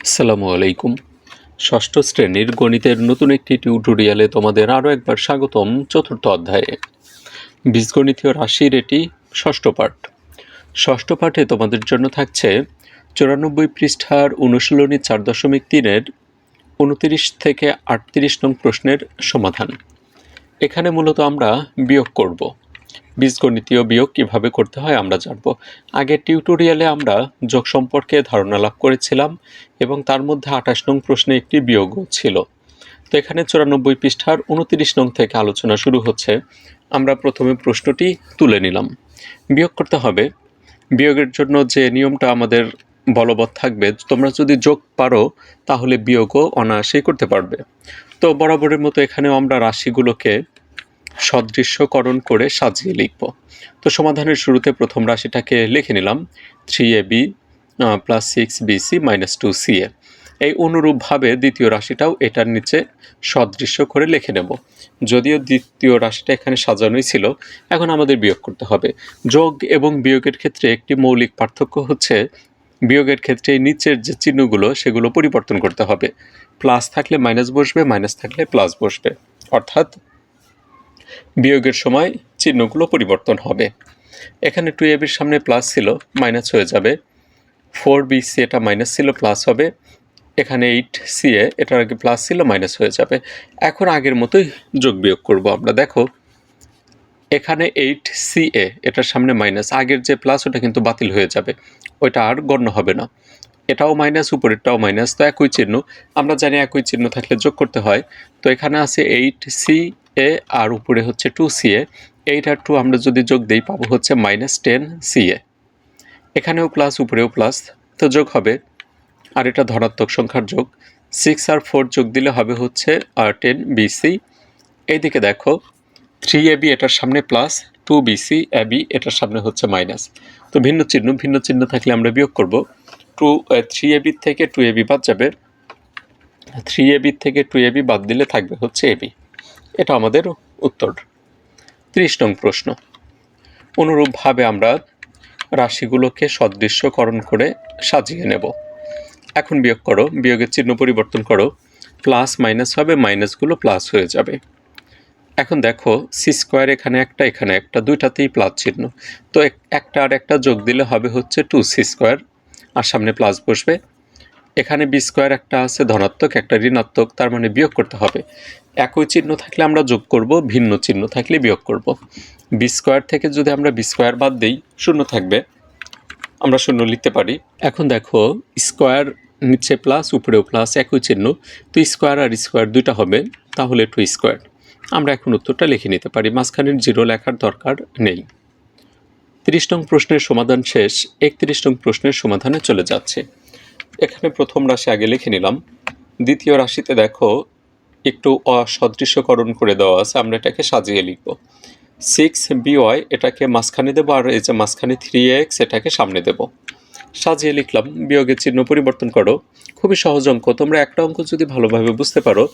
আসসালামু আলাইকুম। ষষ্ঠ শ্রেণির গণিতের নতুন একটি টিউটোরিয়ালে তোমাদের আরও একবার স্বাগতম চতুর্থ অধ্যায়ে। বীজগণিতীয় রাশির এটি ষষ্ঠ পাঠ। ষষ্ঠ পাঠে তোমাদের জন্য থাকছে চুরানব্বই পৃষ্ঠার অনুশীলনী চার দশমিক তিনের উনতিরিশ থেকে আটত্রিশ নং প্রশ্নের সমাধান। এখানে মূলত আমরা বিয়োগ করব। বীজগণিতীয় বিয়োগ কীভাবে করতে হয় আমরা জানব। আগের টিউটোরিয়ালে আমরা যোগ সম্পর্কে ধারণা লাভ করেছিলাম এবং তার মধ্যে আঠাশ নং প্রশ্নে একটি বিয়োগও ছিল। তো এখানে চুরানব্বই পৃষ্ঠার উনতিরিশ নং থেকে আলোচনা শুরু হচ্ছে। আমরা প্রথমে প্রশ্নটি তুলে নিলাম। বিয়োগ করতে হবে। বিয়োগের জন্য যে নিয়মটা আমাদের বলবৎ থাকবে, তোমরা যদি যোগ পারো, তাহলে বিয়োগও অনায়াসেই করতে পারবে। তো বরাবরের মতো এখানেও আমরা রাশিগুলোকে সদৃশ্যকরণ করে সাজিয়ে লিখব। তো সমাধানের শুরুতে প্রথম রাশিটাকে লিখে নিলাম three A B plus six BC minus two C A এই অনুরূপভাবে দ্বিতীয় রাশিটাও এটার নিচে সদৃশ্য করে লিখে নেব। যদিও দ্বিতীয় রাশিটা এখানে সাজানোই ছিল, এখন আমাদের বিয়োগ করতে হবে। যোগ এবং বিয়োগের ক্ষেত্রে একটি মৌলিক পার্থক্য হচ্ছে, বিয়োগের ক্ষেত্রে নিচের যে চিহ্নগুলো, সেগুলো পরিবর্তন করতে হবে। প্লাস থাকলে মাইনাস বসবে মাইনাস থাকলে প্লাস বসবে। অর্থাৎ বিয়োগের সময় চিহ্নগুলো পরিবর্তন হবে। এখানে টু এবির সামনে প্লাস ছিল মাইনাস হয়ে যাবে। ফোর বি সি এটা মাইনাস ছিল প্লাস হবে। এখানে এইট সি এ এটার আগে প্লাস ছিল মাইনাস হয়ে যাবে। এখন আগের মতোই যোগ বিয়োগ করব আমরা। দেখো, এখানে এইট সি এ এটার সামনে মাইনাস আগের যে প্লাস ওটা কিন্তু বাতিল হয়ে যাবে। ওইটা আর গণ্য হবে না। এটাও মাইনাস উপরেরটাও মাইনাস তো একই চিহ্ন। আমরা জানি একই চিহ্ন থাকলে যোগ করতে হয়। তো এখানে আছে এইট সি এ আর উপরে হচ্ছে two C A eight two আমরা যদি যোগ দিই পাবো হচ্ছে মাইনাস টেন সি এ এখানেও প্লাস উপরেও প্লাস তো যোগ হবে, আর এটা ধনাত্মক সংখ্যার যোগ। সিক্স আর ফোর যোগ দিলে হবে হচ্ছে আর টেন বিসি এইদিকে দেখো থ্রি এ বি এটার সামনে plus two BC A B এটার সামনে হচ্ছে মাইনাস তো ভিন্ন চিহ্ন ভিন্ন চিহ্ন থাকলে আমরা বিয়োগ করব। টু থ্রি এ বি থেকে টু এ বি বাদ যাবে। থ্রি এ বি থেকে টু এ বি বাদ দিলে থাকবে হচ্ছে এ বি এটা আমাদের উত্তর। ত্রিশ নং প্রশ্ন। অনুরূপভাবে আমরা রাশিগুলোকে সদৃশ্যকরণ করে সাজিয়ে নেব। এখন বিয়োগ করো, বিয়োগের চিহ্ন পরিবর্তন করো, প্লাস, মাইনাস হবে, মাইনাসগুলো প্লাস হয়ে যাবে। এখন দেখো, সি স্কোয়ার এখানে একটা এখানে একটা, দুইটাতেই প্লাস চিহ্ন। তো এক- একটা আর একটা যোগ দিলে হবে হচ্ছে টু সি স্কোয়ার। আর সামনে প্লাস বসবে এখানে বি স্কোয়ার একটা আছে, ধনাত্মক, একটা ঋণাত্মক, তার মানে বিয়োগ করতে হবে। একই চিহ্ন থাকলে আমরা যোগ করব, ভিন্ন চিহ্ন থাকলে বিয়োগ করব। বি স্কোয়ার থেকে যদি আমরা বি স্কোয়ার বাদ দিই, শূন্য থাকবে। আমরা শূন্য লিখতে পারি। এখন দেখো স্কোয়ার নিচে প্লাস উপরেও প্লাস একই চিহ্ন। তো স্কোয়ার আর স্কোয়ার দুইটা হবে, তাহলে টু স্কোয়ার আমরা এখন উত্তরটা লিখে নিতে পারি। মাঝখানের জিরো লেখার দরকার নেই। তিরিশ নং প্রশ্নের সমাধান শেষ। একত্রিশ নং প্রশ্নের সমাধানে চলে যাচ্ছে। এখানে প্রথম রাশি আগে লিখে নিলাম। দ্বিতীয় রাশিতে দেখো, একটু অসদৃশ্যকরণ করে দেওয়া আছে, আমরা এটাকে সাজিয়ে লিখব। সিক্স বিওয়াই এটাকে মাঝখানে দেবো, আর এই যে মাঝখানে থ্রি এক্স এটাকে সামনে দেব। সাজিয়ে লিখলাম, বিয়োগের চিহ্ন পরিবর্তন করো। খুবই সহজ অঙ্ক, তোমরা একটা অঙ্ক যদি ভালোভাবে বুঝতে পারো,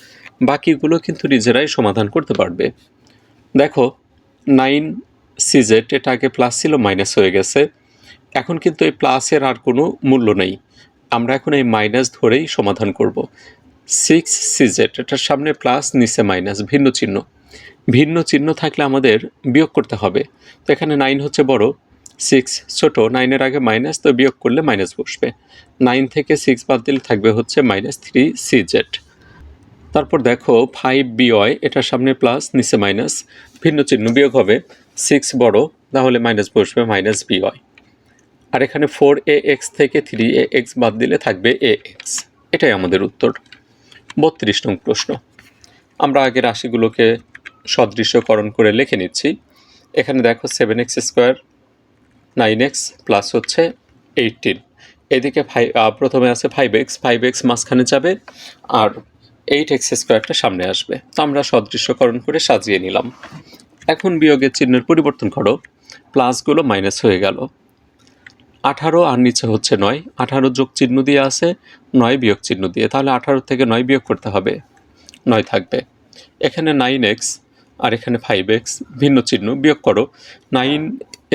বাকিগুলো কিন্তু নিজেরাই সমাধান করতে পারবে। দেখো নাইন সিজেট এটা আগে প্লাস ছিল মাইনাস হয়ে গেছে। এখন কিন্তু এই প্লাসের আর কোনো মূল্য নেই। আমরা এখন এই মাইনাস ধরেই সমাধান করব। সিক্স সিজেট এটার সামনে প্লাস নিচে মাইনাস ভিন্ন চিহ্ন। ভিন্ন চিহ্ন থাকলে আমাদের বিয়োগ করতে হবে। তো এখানে নাইন হচ্ছে বড় সিক্স ছোট নাইনের আগে মাইনাস তো বিয়োগ করলে মাইনাস বসবে। নাইন থেকে সিক্স বাদ দিলে থাকবে হচ্ছে মাইনাস থ্রি সিজেট তারপর দেখো ফাইভ বিওয়াই এটার সামনে প্লাস নিচে মাইনাস ভিন্ন চিহ্ন বিয়োগ হবে। সিক্স বড়, তাহলে মাইনাস বসবে মাইনাস বিওয়াই আর এখানে ফোর এ এক্স থেকে থ্রি এ এক্স বাদ দিলে থাকবে এ এক্স এটাই আমাদের উত্তর। বত্রিশ নং প্রশ্ন। আমরা আগে রাশিগুলোকে সদৃশ্যকরণ করে লিখে নিচ্ছি। এখানে দেখো seven X square nine X plus হচ্ছে এইটিন এদিকে ফাইভ প্রথমে আছে ফাইভ এক্স ফাইভ এক্স মাঝখানে যাবে আর এইট এক্স স্কোয়ারটা সামনে আসবে। তো আমরা সদৃশ্যকরণ করে সাজিয়ে নিলাম। এখন বিয়োগের চিহ্নের পরিবর্তন করো। প্লাসগুলো মাইনাস হয়ে গেল। আঠারো আর নিচে হচ্ছে নয়। আঠারো যোগ চিহ্ন দিয়ে আছে, নয় বিয়োগ চিহ্ন দিয়ে। তাহলে আঠারো থেকে নয় বিয়োগ করতে হবে। নয় থাকবে। এখানে নাইন এক্স আর এখানে ফাইভ এক্স ভিন্ন চিহ্ন বিয়োগ করো। নাইন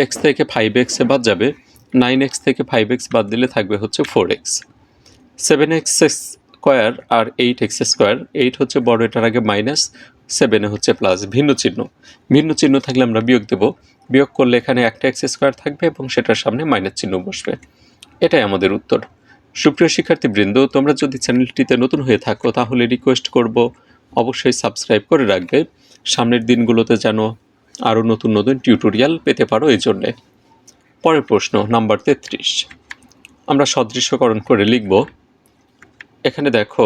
এক্স থেকে ফাইভ এক্সে বাদ যাবে। নাইন এক্স থেকে ফাইভ এক্স বাদ দিলে থাকবে হচ্ছে four X seven X square আর এইট এক্স স্কোয়ার এইট হচ্ছে বড়, এটার আগে মাইনাস সেভেনে হচ্ছে প্লাস ভিন্ন চিহ্ন। ভিন্ন চিহ্ন থাকলে আমরা বিয়োগ দেব। বিয়োগ করলে এখানে একটা এক্স স্কোয়ার থাকবে এবং সেটার সামনে মাইনাস চিহ্ন বসবে। এটাই আমাদের উত্তর। সুপ্রিয় শিক্ষার্থীবৃন্দ তোমরা যদি চ্যানেলটিতে নতুন হয়ে থাকো, তাহলে রিকোয়েস্ট করব অবশ্যই সাবস্ক্রাইব করে রাখবে। সামনের দিনগুলোতে যেন আরও নতুন নতুন টিউটোরিয়াল পেতে পারো এই জন্যে। পরের প্রশ্ন নাম্বার তেত্রিশ। আমরা সদৃশ্যকরণ করে লিখব। এখানে দেখো,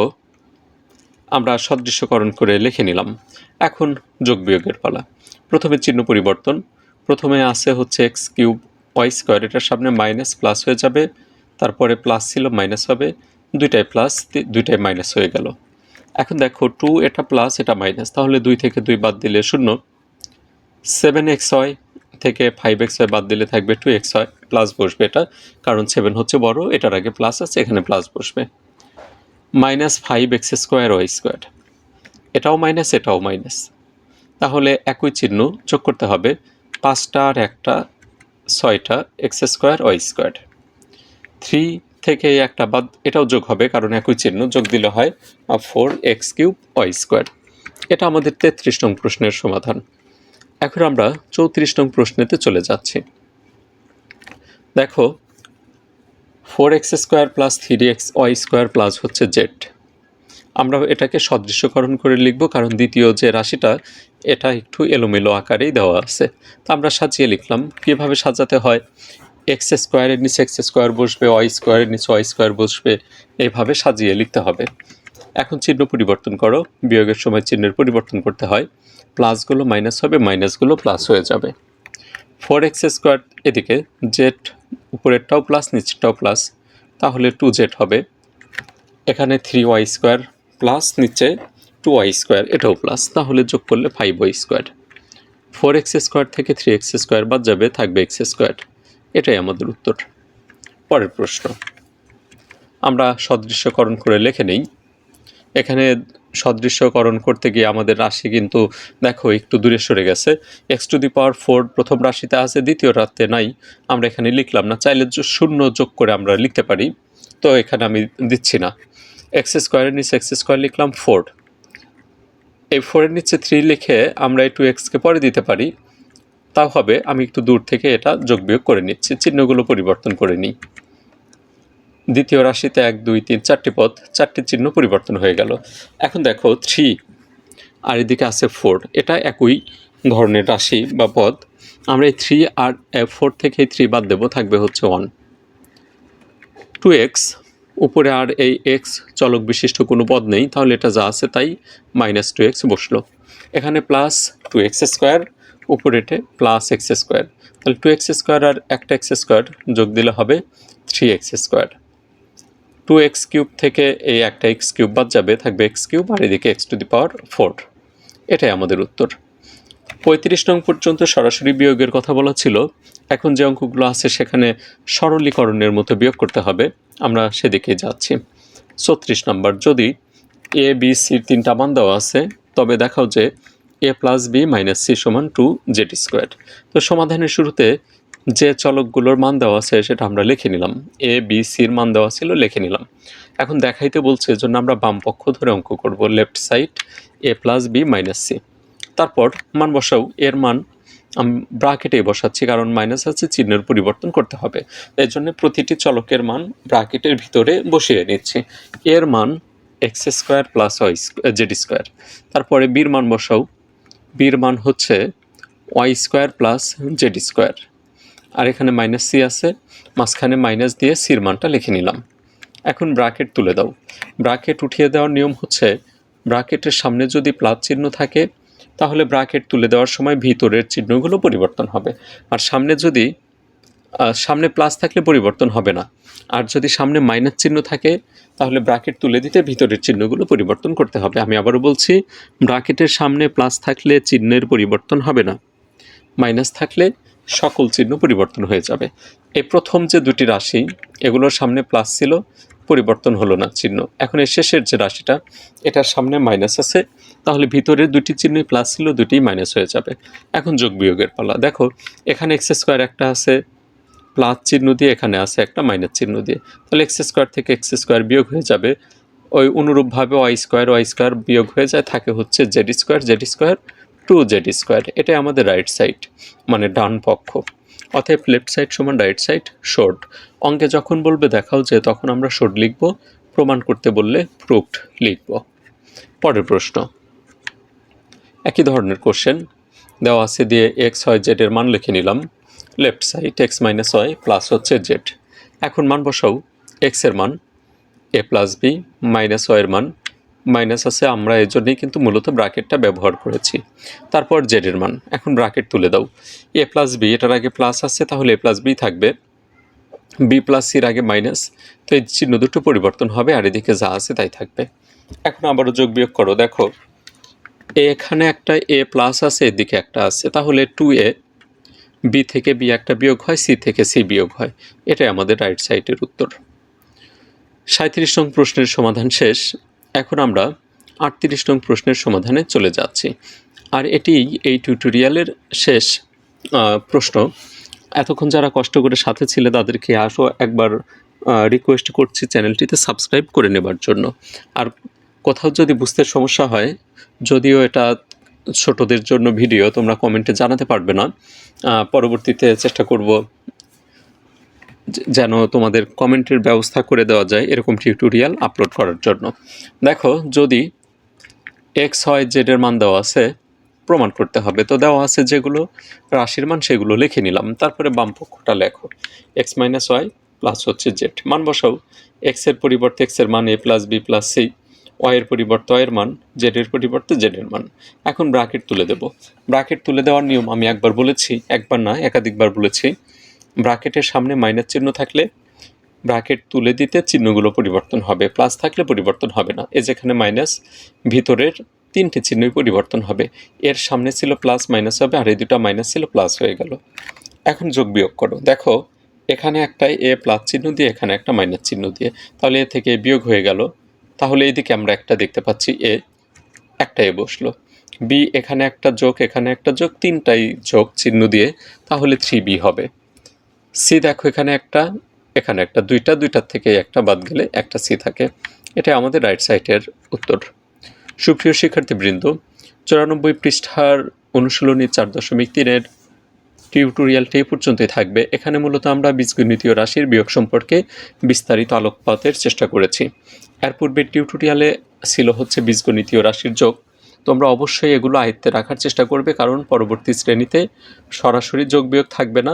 আমরা সদৃশ্যকরণ করে লিখে নিলাম। এখন যোগ বিয়োগের পালা। প্রথমে চিহ্ন পরিবর্তন। প্রথমে আছে হচ্ছে এক্স কিউব ওয়াই স্কোয়ার, এটার সামনে মাইনাস প্লাস হয়ে যাবে, তারপরে প্লাস ছিল মাইনাস হবে, দুইটাই প্লাস দুইটাই মাইনাস হয়ে গেল। এখন দেখো টু এটা প্লাস এটা মাইনাস তাহলে দুই থেকে দুই বাদ দিলে শূন্য। সেভেন এক্স ওয়াই থেকে ফাইভ এক্স ওয়াই বাদ দিলে থাকবে টু এক্স ওয়াই প্লাস বসবে এটা, কারণ সেভেন হচ্ছে বড়, এটার আগে প্লাস আছে, এখানে প্লাস বসবে। Minus five X square Y square এটাও মাইনাস এটাও মাইনাস তাহলে একই চিহ্ন যোগ করতে হবে পাঁচটা আর একটা, ছয়টা, X square, Y square. Three থেকে একটা বাদ, এটাও যোগ হবে, কারণ একই চিহ্ন, যোগ দিলে হয় four X cube, Y square. এটা আমাদের তেত্রিশ নং প্রশ্নের সমাধান। এখন আমরা চৌত্রিশ নং প্রশ্নেতে চলে যাচ্ছি। দেখো, four X square plus three X, Y square plus হচ্ছে জেড। আমরা এটাকে সদৃশ্যকরণ করে লিখব, কারণ দ্বিতীয় যে রাশিটা, এটা একটু এলোমেলো আকারেই দেওয়া আছে। তো আমরা সাজিয়ে লিখলাম, কীভাবে সাজাতে হয়? এক্স স্কোয়ারের নিচে এক্স স্কোয়ার বসবে ওয়াই স্কোয়ারের নিচে ওয়াই স্কোয়ার বসবে, এইভাবে সাজিয়ে লিখতে হবে। এখন চিহ্ন পরিবর্তন করো, বিয়োগের সময় চিহ্নের পরিবর্তন করতে হয়। প্লাসগুলো মাইনাস হবে, মাইনাসগুলো প্লাস হয়ে যাবে। ফোর এক্স স্কোয়ার এদিকে জেড উপরেরটাও প্লাস, নিচেরটাও প্লাস, তাহলে টু জেড হবে। এখানে থ্রি ওয়াই স্কোয়ার প্লাস নিচে টু ওয়াই স্কোয়ার এটাও প্লাস তাহলে যোগ করলে five Y square four X square থেকে থ্রি এক্স স্কোয়ার বাদ যাবে, থাকবে এক্স স্কোয়ার এটাই আমাদের উত্তর। পরের প্রশ্ন। আমরা সদৃশ্যকরণ করে লিখে নেই। এখানে সদৃশ্যকরণ করতে গিয়ে আমাদের রাশি কিন্তু দেখো একটু দূরে সরে গেছে। X to the power four প্রথম রাশিতে আছে, দ্বিতীয় রাতে নাই। আমরা এখানে লিখলাম না, চাইলে শূন্য যোগ করে আমরা লিখতে পারি। তো এখানে আমি দিচ্ছি না। এক্স স্কোয়ারের নিচে এক্স স্কোয়ার লিখলাম ফোর। এই ফোরের নিচে থ্রি লিখে আমরা এই টু এক্সকে পরে দিতে পারি। তাও হবে, আমি একটু দূর থেকে এটা যোগ বিয়োগ করে নিচ্ছি, চিহ্নগুলো পরিবর্তন করে নিই। দ্বিতীয় রাশিতে এক, দুই, তিন, চারটি পদ, চারটি চিহ্ন পরিবর্তন হয়ে গেল। এখন দেখো থ্রি আর এদিকে আছে ফোর এটা একই ধরনের রাশি বা পদ। আমরা এই থ্রি আর ফোর থেকে থ্রি বাদ দেবো, থাকবে হচ্ছে ওয়ান টু এক্স উপরে আর এই এক্স চলক বিশিষ্ট কোনো পদ নেই, তাহলে এটা যা আছে তাই মাইনাস টু এক্স বসল। এখানে প্লাস টু এক্স স্কোয়ার উপরে উপরেটে প্লাস এক্স স্কোয়ার তাহলে টু এক্স স্কোয়ার আর একটা এক্স স্কোয়ার যোগ দিলে হবে three X square two X cube থেকে এই একটা এক্স কিউব বাদ যাবে, থাকবে এক্স কিউব আর এদিকে X to the power four এটাই আমাদের উত্তর। পঁয়ত্রিশ নং পর্যন্ত সরাসরি বিয়োগের কথা বলা ছিল। এখন যে অঙ্কগুলো আছে সেখানে সরলীকরণের মতো বিয়োগ করতে হবে। আমরা সেদিকে যাচ্ছি। ছত্রিশ নম্বর, যদি এ বি সির তিনটা মান দেওয়া আছে, তবে দেখাও যে A plus B minus C সমান টু জেড স্কোয়ার তো সমাধানের শুরুতে যে চলকগুলোর মান দেওয়া আছে সেটা আমরা লিখে নিলাম। এ বি সির মান দেওয়া ছিল লিখে নিলাম। এখন দেখাইতে বলছে জন্য আমরা বাম পক্ষ ধরে অঙ্ক করব left side A plus B minus C তারপর মান বসাও, এর মান আমি ব্রাকেটে বসাচ্ছি, কারণ মাইনাস আছে, চিহ্নের পরিবর্তন করতে হবে। এর জন্য প্রতিটি চলকের মান ব্রাকেটের ভিতরে বসিয়ে নিচ্ছি। এর মান X square plus Y Z square তারপরে বির মান বসাও। বির মান হচ্ছে Y square plus Z square আর এখানে মাইনাস সি আছে, মাঝখানে মাইনাস দিয়ে সির মানটা লিখে নিলাম। এখন ব্রাকেট তুলে দাও। ব্রাকেট উঠিয়ে দেওয়ার নিয়ম হচ্ছে ব্রাকেটের সামনে যদি প্লাস চিহ্ন থাকে তাহলে ব্রাকেট তুলে দেওয়ার সময় ভিতরের চিহ্নগুলো পরিবর্তন হবে। আর সামনে যদি সামনে প্লাস থাকলে পরিবর্তন হবে না। আর যদি সামনে মাইনাস চিহ্ন থাকে, তাহলে ব্রাকেট তুলে দিতে ভিতরের চিহ্নগুলো পরিবর্তন করতে হবে। আমি আবারও বলছি ব্রাকেটের সামনে প্লাস থাকলে চিহ্নের পরিবর্তন হবে না। মাইনাস থাকলে সকল চিহ্ন পরিবর্তন হয়ে যাবে। এই প্রথম যে দুটি রাশি, এগুলোর সামনে প্লাস ছিল, পরিবর্তন হলো না চিহ্ন। এখন এই শেষের যে রাশিটা, এটার সামনে মাইনাস আছে তাহলে ভিতরের দুটি চিহ্নই প্লাস ছিল দুটি মাইনাস হয়ে যাবে। এখন যোগ বিয়োগের পালা। দেখো, এখানে এক্স স্কোয়ার একটা আছে প্লাস চিহ্ন দিয়ে এখানে আছে একটা মাইনাস চিহ্ন দিয়ে। তাহলে এক্স স্কোয়ার থেকে এক্স স্কোয়ার বিয়োগ হয়ে যাবে। ওই অনুরূপভাবে ওয়াই স্কোয়ার ওয়াই স্কোয়ার বিয়োগ হয়ে যায়, থাকে হচ্ছে Z square Z square two Z square এটাই আমাদের রাইট সাইড মানে ডান পক্ষ। অতএব লেফট সাইড সমান রাইট সাইড শর্ট অঙ্কে যখন বলবে দেখাও যে তখন আমরা শর্ট লিখব, প্রমাণ করতে বললে প্রুফড লিখব। পরের প্রশ্ন। একই ধরনের কোশ্চেন দেওয়া আছে দিয়ে এক্স হয় জেডের মান লিখে নিলাম। Left side X minus Y plus হচ্ছে জেড এখন মান বসাও। এক্সের মান এ প্লাস বি মাইনাস ওয়াইয়ের মান। মাইনাস আছে আমরা এর জন্যই কিন্তু মূলত ব্রাকেটটা ব্যবহার করেছি। তারপর জেডের মান, এখন ব্রাকেট তুলে দাও। এ প্লাস বি এটার আগে প্লাস আছে, তাহলে এ প্লাস বি থাকবে। বি প্লাস সির আগে মাইনাস তো এই চিহ্ন দুটো পরিবর্তন হবে, আর এদিকে যা আছে তাই থাকবে। এখন আবারও যোগ বিয়োগ করো, দেখো। এখানে একটা এ প্লাস আছে, এদিকে একটা আছে। তাহলে টু এ বি থেকে বি একটা বিয়োগ হয় সি থেকে সি বিয়োগ হয়। এটাই আমাদের রাইট সাইডের উত্তর। সাঁত্রিশ নং প্রশ্নের সমাধান শেষ। এখন আমরা আটত্রিশ নং প্রশ্নের সমাধানে চলে যাচ্ছি। আর এটি এই টিউটোরিয়ালের শেষ প্রশ্ন। এতক্ষণ যারা কষ্ট করে সাথে ছিলে, তাদেরকে আসো, একবার রিকোয়েস্ট করছি চ্যানেলটিতে সাবস্ক্রাইব করে নেবার জন্য। আর কোথাও যদি বুঝতে সমস্যা হয়, যদিও এটা ছোটদের জন্য ভিডিও, তোমরা কমেন্টে জানাতে পারবে না। পরবর্তীতে চেষ্টা করব যেন তোমাদের কমেন্টের ব্যবস্থা করে দেওয়া যায় এরকম টিউটোরিয়াল আপলোড করার জন্য। দেখো, যদি এক্স হয় জেডের মান দেওয়া আছে, প্রমাণ করতে হবে। তো দেওয়া আছে যেগুলো, রাশির মান সেগুলো লিখে নিলাম। তারপরে বাম পক্ষটা লেখো। এক্স মাইনাস ওয়াই প্লাস হচ্ছে জেড মান বসাও। এক্সের পরিবর্তে এক্সের মান A plus B plus C ওয়াইয়ের পরিবর্তে ওয়ের মান জেডের পরিবর্তে জেডের মান। এখন ব্রাকেট তুলে দেব। ব্রাকেট তুলে দেওয়ার নিয়ম আমি একবার বলেছি, একবার না, একাধিকবার বলেছি। ব্রাকেটের সামনে মাইনাস চিহ্ন থাকলে ব্রাকেট তুলে দিতে চিহ্নগুলো পরিবর্তন হবে। প্লাস থাকলে পরিবর্তন হবে না। এ যেখানে মাইনাস ভিতরের তিনটে চিহ্নই পরিবর্তন হবে। এর সামনে ছিল প্লাস মাইনাস হবে, আর এই দুটো মাইনাস ছিল প্লাস হয়ে গেল। এখন যোগ বিয়োগ করো। দেখো, এখানে একটা এ প্লাস চিহ্ন দিয়ে, এখানে একটা মাইনাস চিহ্ন দিয়ে। তাহলে এ থেকে বিয়োগ হয়ে গেল। তাহলে এইদিকে আমরা একটা দেখতে পাচ্ছি, এ একটা এ বসল। বি এখানে একটা যোগ, এখানে একটা যোগ, তিনটাই যোগ চিহ্ন দিয়ে তাহলে থ্রি বি হবে। সি দেখো এখানে একটা এখানে একটা, দুইটা, দুইটার থেকে একটা বাদ গেলে একটা সি থাকে। এটা আমাদের রাইট সাইডের উত্তর। সুপ্রিয় শিক্ষার্থীবৃন্দ, চুরানব্বই পৃষ্ঠার অনুশীলনী চার দশমিক তিনের টিউটোরিয়ালটি এই পর্যন্তই থাকবে। এখানে মূলত আমরা বীজগণিতীয় রাশির বিয়োগ সম্পর্কে বিস্তারিত আলোকপাতের চেষ্টা করেছি। এর পূর্বের টিউটোরিয়ালে ছিল হচ্ছে বীজগণিতীয় রাশির যোগ। তোমরা অবশ্যই এগুলো আয়ত্তে রাখার চেষ্টা করবে, কারণ পরবর্তী শ্রেণীতে সরাসরি যোগ বিয়োগ থাকবে না।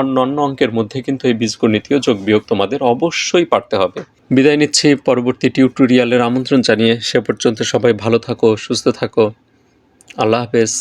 অন্য অন্য অঙ্কের মধ্যে কিন্তু এই বীজগণিতীয় যোগ বিয়োগ তোমাদের অবশ্যই পারতে হবে। বিদায় নিচ্ছি পরবর্তী টিউটোরিয়ালের আমন্ত্রণ জানিয়ে। সে পর্যন্ত সবাই ভালো থাকো, সুস্থ থাকো। আল্লাহ হাফেজ।